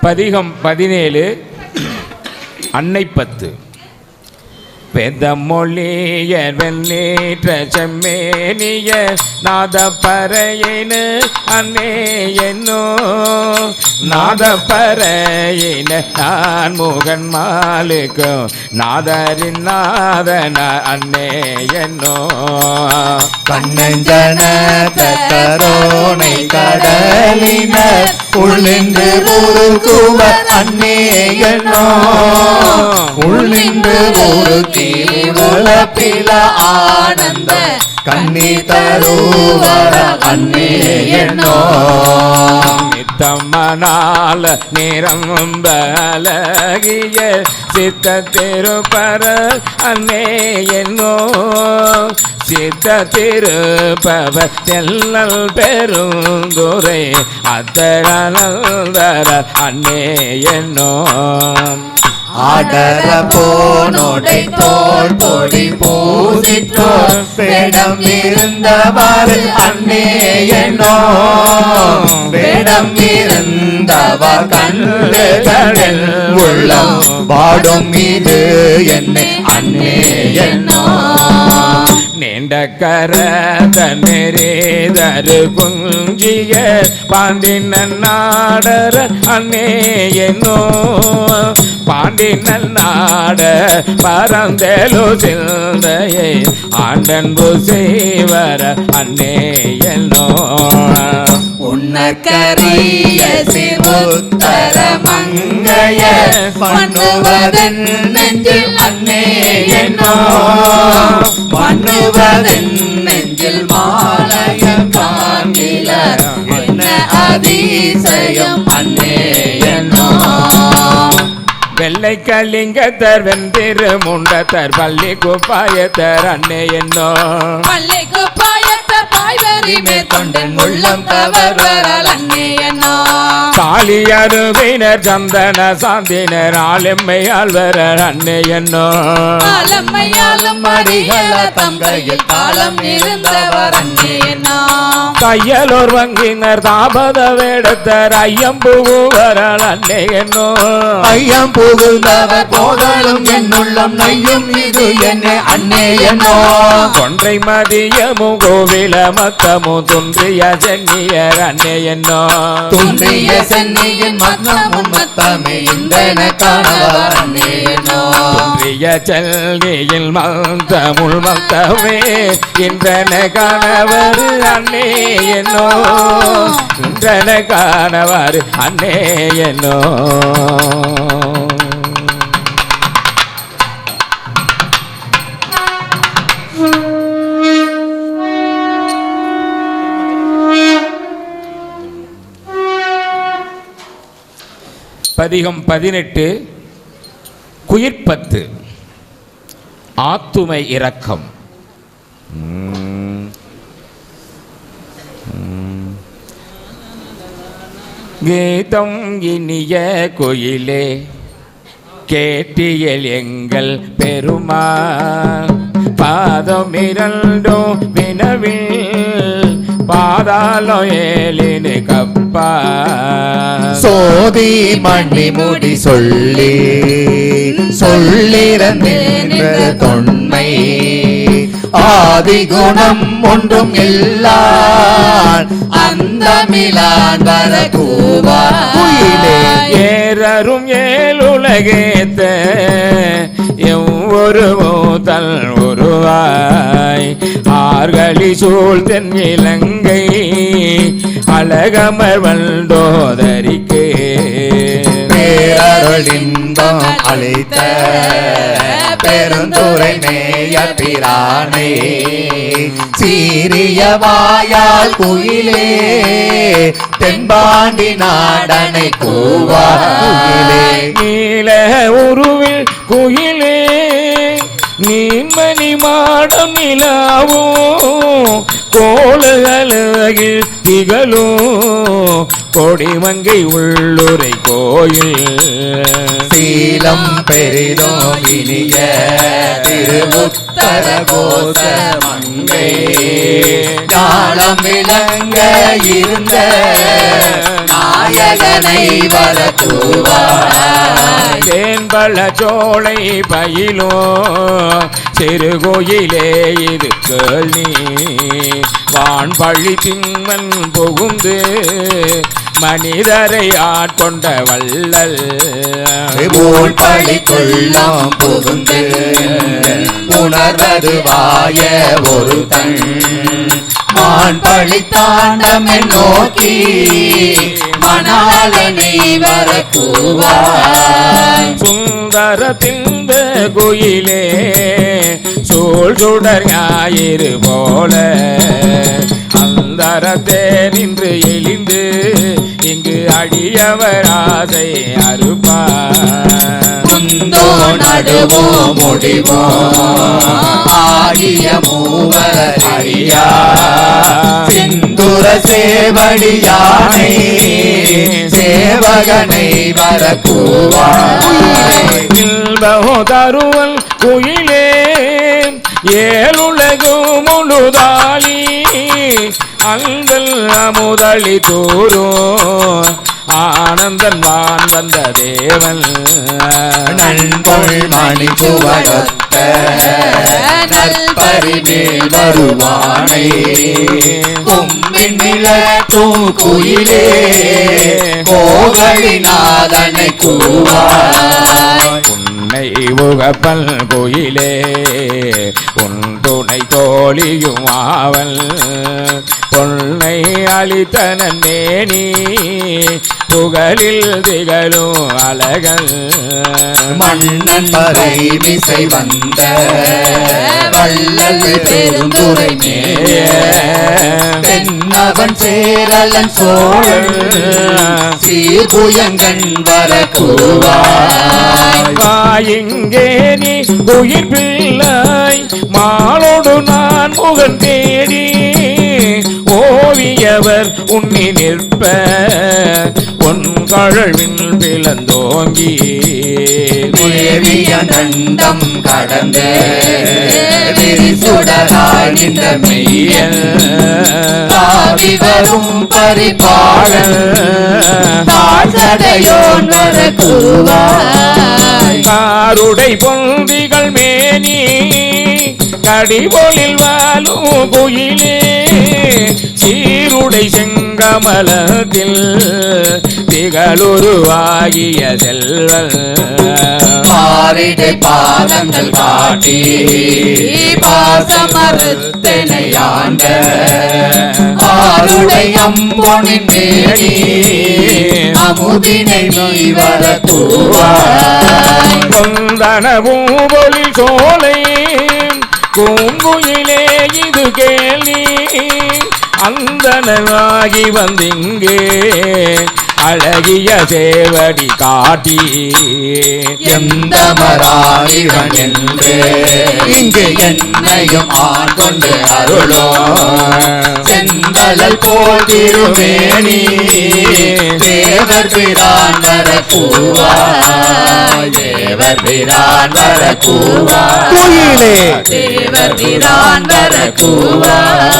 பதிகம் பதினேழு அன்னைப்பத்து பெதமொழியர் வெள்ளேற்ற செம்மேனிய நாத பறையினு அன்னே என்னோ. நாத பறையின நான் முகன் மாலுக்கும் நாதரின் நாதன அன்னே என்னோ. கண்ணஞ்சன தரோனை கடலினர் உள்ளின்று உருக்குவர் அன்னே என்னோ. உள்ளின்று உருக்கி உழப்பில ஆனந்த கண்ணி தருவர அன்னே என்னோ நித்தம்மனால நிரம்ப அழகிய சித்த திருப்பர அன்னே என்னோ சித்த திருப்பவ செல்லல் பெருந்துரை அத்தரனந்தர அன்னே என்னோ ஆடர போனோடை தோல் பொடி பூசிற்றோர் வேடம் இருந்தவாறு அண்ணே என்னோ வேடம் இருந்தவர் கண்ணுகளில் உள்ளம். பாடும் இது என்னை அண்ணே என்னோ நீண்ட கரத நெறேதரு குஞ்சிய பாண்டின நாடர அன்னே என்னோ பாண்டின நாட பரந்தேலு சிந்தையை ஆண்டன்பு செய்வர அன்னே என்னோ உன்னக்கரிய சிறுத்தர மங்கைய பண்ணுவதன் நெஞ்சில் அன்னே என்னோ? பண்ணுவதன் நெஞ்சில் மாலைய காண்கில என்ன அதிசயம் அன்னே என்னோ? வெள்ளை கலிங்கத்தர் வெந்திருமுண்டத்தர் பள்ளி குப்பாயத்தர் அன்னே என்னோ? பாயத்த பாய்வரி மேற்கொண்டன் உள்ளம் கவர்வரால் அன்னே என்னோ காளி அருவினர் சந்தன சாந்தினர் ஆளெம்மை ஆழ்வரர் அன்னே என்னோ ஆலம்மையாலும் அடிகள தங்கையில் காலம் இருந்தவர் அன்னே என்னோ கையலோர் வங்கினர் தாபத வேடத்தர் ஐயம்புவரால் அன்னே என்னோ ஐயம் புகுந்தவர் போதலும் என்னுள்ளம் நையும் இது என்ன அன்னே என்னோ கொன்றை மதியமு கோவில மத்தமு துன்றிய சென்னியர் அன்னே என்னோ துன்றிய சென்னியின் மன்னமும் மத்தமே இந்தன காணவர் அன்னே என்னோ துன்றிய செல்வியில் மந்தமுள் மத்தமே இன்றன கணவர் அன்னே என்னோ இன்றன கணவர் அன்னே என்னோ பதிகம் பதினெட்டு குயிர்ப்பத்து ஆத்துமை இரக்கம். கீதம் இனிய குயிலே கேட்டியல் எங்கள் பெருமா பாதம் இரண்டோ பாதாளம் ஏழினு கப்பா. சோதி மணி முடி சொல்லி சொல்லிறந்த தொன்மை. ஆதி குணம் ஒன்றும் இல்லான் அந்த மிலான் வர கூவா ஏறரும் ஏழுலகேத்த எவ்வொரு மூத்தல் உருவாய். ஆர்களி சூழ் தென் இலங்கை அழகமர் வந்தோதரிக்கு. பேரருளின்பம் அளித்த பெருந்துரை மேய பிரானே. சீரிய வாயால் குயிலே தென்பாண்டி நாடனை கூவா குயிலே. நீல உருவில் குயிலே நீமணி மாடம் நிலாவும் கோலகலகில் திகழும் கொடிமங்கை உள்ளுரை கோயில். சீலம் பெரிதோ இனிய திருமுத்தர கோச மங்கை. காலம் விளங்க இருந்த நாய நாயகனை வரக்கூவாய் தேன்பல சோலை பயிலோ சிறுகோயிலே இது கேள்வி வான் பழி திம்மன் புகுந்து மனிதரை ஆட்கொண்ட வள்ளல். போல் பழிக்குள்ளாம் புகுந்து உணர்வது வாய ஒரு தன் மான் பழி தாண்டமை நோக்கி மணாலனை வரக்கூவாய். சுந்தர திந்த குயிலே சூழ் சுடர் ஞாயிறு போல. அந்தரத்தே நின்று எழிந்து இங்கு அடியவர் ஆசை அறுப்பார். முந்தோ நடுவோ முடிவோ. ஆகிய மூவர் அறியா சிந்துர சேவடியானை சேவகனை வரக்கூவாய். தருவல் குயிலே ஏழுலகு முழுதாளி அன்பல் அமுதளி தூரும் ஆனந்தன் வான் வந்த தேவன். நண்பொள் மணி சுவரத்த நற்பரிமேல் வருவானை கும்பின் மிளற்றும் குயிலே கோகழிநாதனை கூவாய். உன்னை உகப்பல் கோயிலே உன் துணை தோழியும் ஆவல். பொன்னை அளித்தனன் மேனி புகழில் திகழும் அழகல் மன்னன் பறை மிசை வந்த வள்ளல் பெருந்துரை தென்னவன் சேரலன் சோழன். சீர்புயங்கன் வரக்கூவாய். வாயிங்கே நீ உயிர் பிள்ளாய் மாலோடு நான் முகன் தேடி ஓவியவர் உன்னி நிற்ப பொன்கழவின் பிளந்தோங்கி தேவிய தண்டம் கடந்து விரிசுடராய் நின்ற மெய்யன். தாவி வரும் பரிபாடல் தாழ்சடையோன் வரக்கூவாய். காருடை பொந்திகள் மேனி கடிபொழில் வாழும் குயிலே. சீருடை செங்கமலத்தில் திகழுருவாகிய செல்வல் மாறிடை பாதங்கள் காட்டி பாசமறுத்தனை ஆண்ட ஆருடை அம்பொனின் மேனி அமுதினை நீ வரக்கூவாய் கொந்தன பூபொழில் சோலை பூங்குயிலே இது கேள்வி. அந்தனாகி வந்திங்கே. அழகிய சேவடி காட்டி எந்த மராளிவன் என்று இங்கு என்னையும் ஆட்கொண்டு அருளோ செந்தழல் போல் திருமேனி தேவர் பிரான் வரக்கூவாய் தேவர் பிரான் வரக்கூவாய். குயிலே தேவர் பிரான் வரக்கூவாய்.